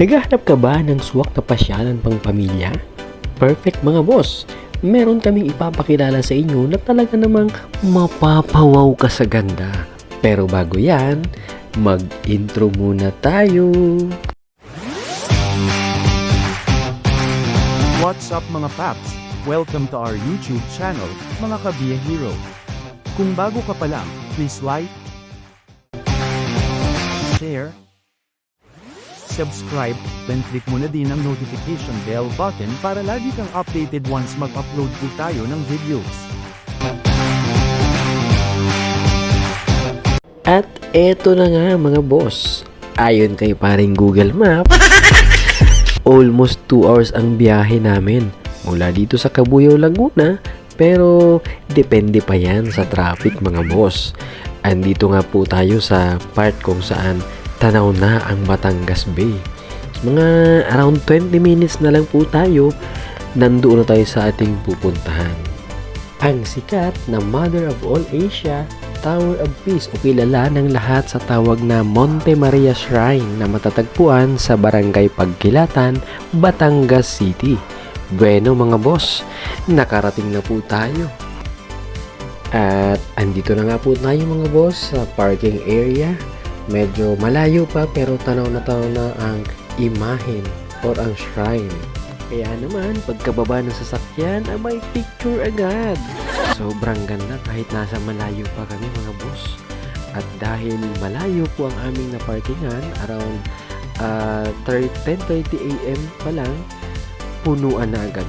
Naghahanap ka ba ng swak na pasyalan pang pamilya? Perfect mga boss! Meron kaming ipapakilala sa inyo na talaga namang mapapawaw ka sa ganda. Pero bago yan, mag-intro muna tayo. What's up mga paps? Welcome to our YouTube channel, mga Kabiya Hero. Kung bago ka pa lang, please like, share, subscribe, then click mo na din ang notification bell button para lagi kang updated once mag-upload po tayo ng videos. At eto na nga mga boss. Ayon kay paring Google Map, almost 2 hours ang biyahe namin. Mula dito sa Cabuyao, Laguna. Pero depende pa yan sa traffic mga boss. Andito nga po tayo sa part kung saan tanaw na ang Batangas Bay. Mga around 20 minutes na lang po tayo, nandoon na tayo sa ating pupuntahan. Ang sikat na Mother of All Asia, Tower of Peace o kilala ng lahat sa tawag na Monte Maria Shrine na matatagpuan sa Barangay Pagkilatan, Batangas City. Bueno mga boss, nakarating na po tayo. At andito na nga po tayo mga boss sa parking area. Medyo malayo pa pero tanaw na tanaw na ang imahen or ang shrine. Kaya naman, pagkababa ng sasakyan, ay may picture agad. Sobrang ganda kahit nasa malayo pa kami mga boss. At dahil malayo po ang aming naparkingan, around uh, 10.30 a.m. pa lang, punuan na agad.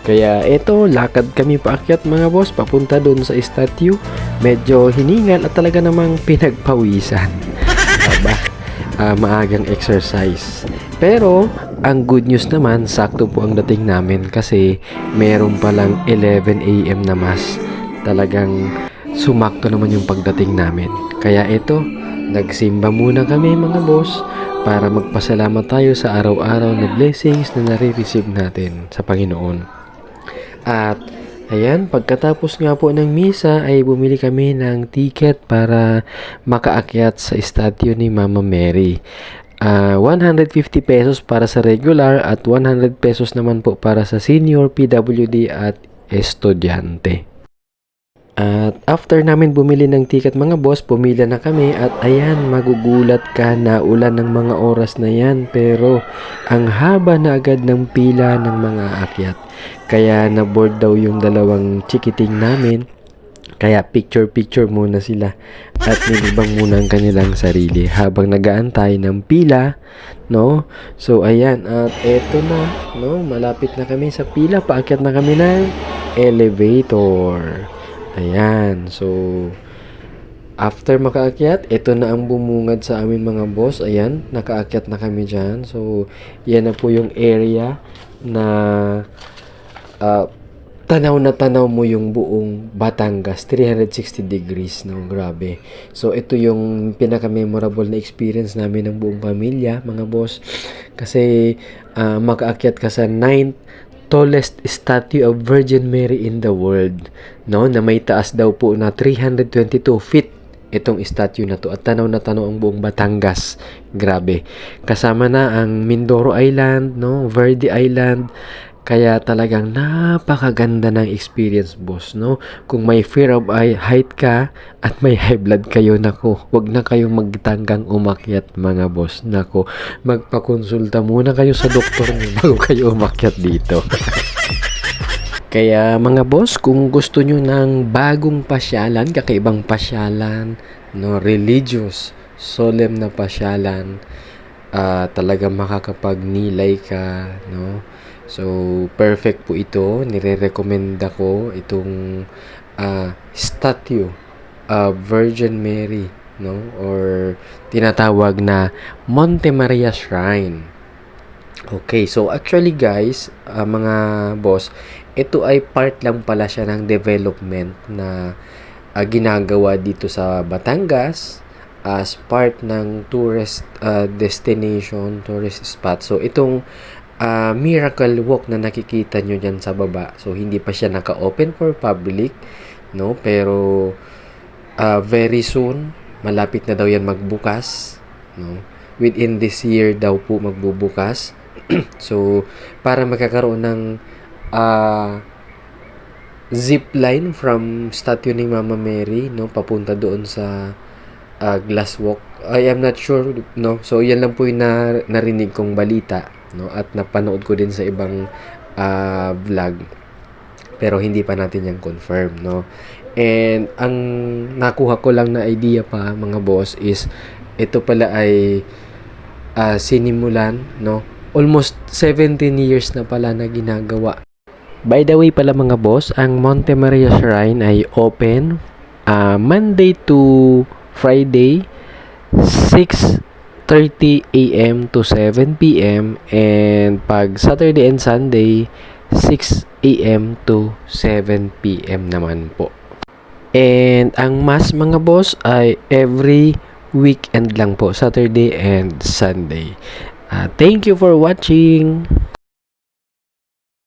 Kaya eto, lakad kami paakyat mga boss, papunta doon sa statue. Medyo hiningal at talaga namang pinagpawisan. Ah, maagang exercise. Pero, ang good news naman, sakto po ang dating namin kasi meron palang 11 a.m. na mas. Talagang sumakto naman yung pagdating namin. Kaya ito, nagsimba muna kami mga boss para magpasalamat tayo sa araw-araw na blessings na nare-receive natin sa Panginoon. At ayan, pagkatapos nga po ng misa ay bumili kami ng ticket para makaakyat sa statue ni Mama Mary. Ah, 150 pesos para sa regular at 100 pesos naman po para sa senior, PWD at estudyante. At after namin bumili ng ticket mga boss, pumila na kami at ayan, magugulat ka na ulan ng mga oras na yan pero ang haba na agad ng pila ng mga akyat. Kaya na-board daw yung dalawang chikiting namin. Kaya picture-picture muna sila at nilibang muna ang kanilang sarili habang nagaantay ng pila, no? So ayan, at eto na, no? Malapit na kami sa pila, paakyat na kami ng elevator. Ayan, so after makaakyat, ito na ang bumungad sa amin mga boss. Ayan, nakaakyat na kami dyan. So, yan na po yung area na ah, tanaw na tanaw mo yung buong Batangas 360 degrees no grabe so ito yung pinaka memorable na experience namin ng buong pamilya mga boss kasi ah, makaakyat ka sa 9th tallest statue of Virgin Mary in the world no? Na may taas daw po na 322 feet itong statue na to. At tanaw na tanaw ang buong Batangas. Grabe. Kasama na ang Mindoro Island no? Verde Island kaya talagang napakaganda ng experience, boss, no? Kung may fear of height ka at may high blood kayo, nako, wag na kayong magtanggang umakyat, mga boss. Nako, magpakonsulta muna kayo sa doktor niyo bago kayo umakyat dito. Kaya mga boss, kung gusto nyo ng bagong pasyalan, kakaibang pasyalan, no, religious, solemn na pasyalan, ah talagang makakapagnilay ka, no? So, perfect po ito. Nire-recommenda ko itong ah, statue of Virgin Mary, no? Or tinatawag na Monte Maria Shrine. Okay, so actually guys, ah, mga boss, ito ay part lang pala siya ng development na ah, ginagawa dito sa Batangas as part ng tourist ah, destination, tourist spot. So itong ah, miracle walk na nakikita nyo dyan sa baba. So hindi pa siya naka-open for public, no? Pero ah, very soon, malapit na daw yan magbukas, no? within this year daw po magbubukas. so, para magkakaroon ng ah, zip line from statue ni Mama Mary, no, papunta doon sa ah, glass walk. I am not sure, no. So, yan lang po yung na, narinig kong balita, no, at napanood ko din sa ibang ah, vlog. Pero hindi pa natin yan confirm, no. And ang nakuha ko lang na idea pa mga boss is ito pala ay ah, sinimulan, no. Almost 17 years na pala na ginagawa By the way pala mga boss, ang Monte Maria Shrine ay open ah, Monday to Friday 6:30 a.m. to 7 p.m. and pag Saturday and Sunday 6 a.m. to 7 p.m. naman po. And ang mas mga boss ay every weekend lang po, Saturday and Sunday. Ah, thank you for watching.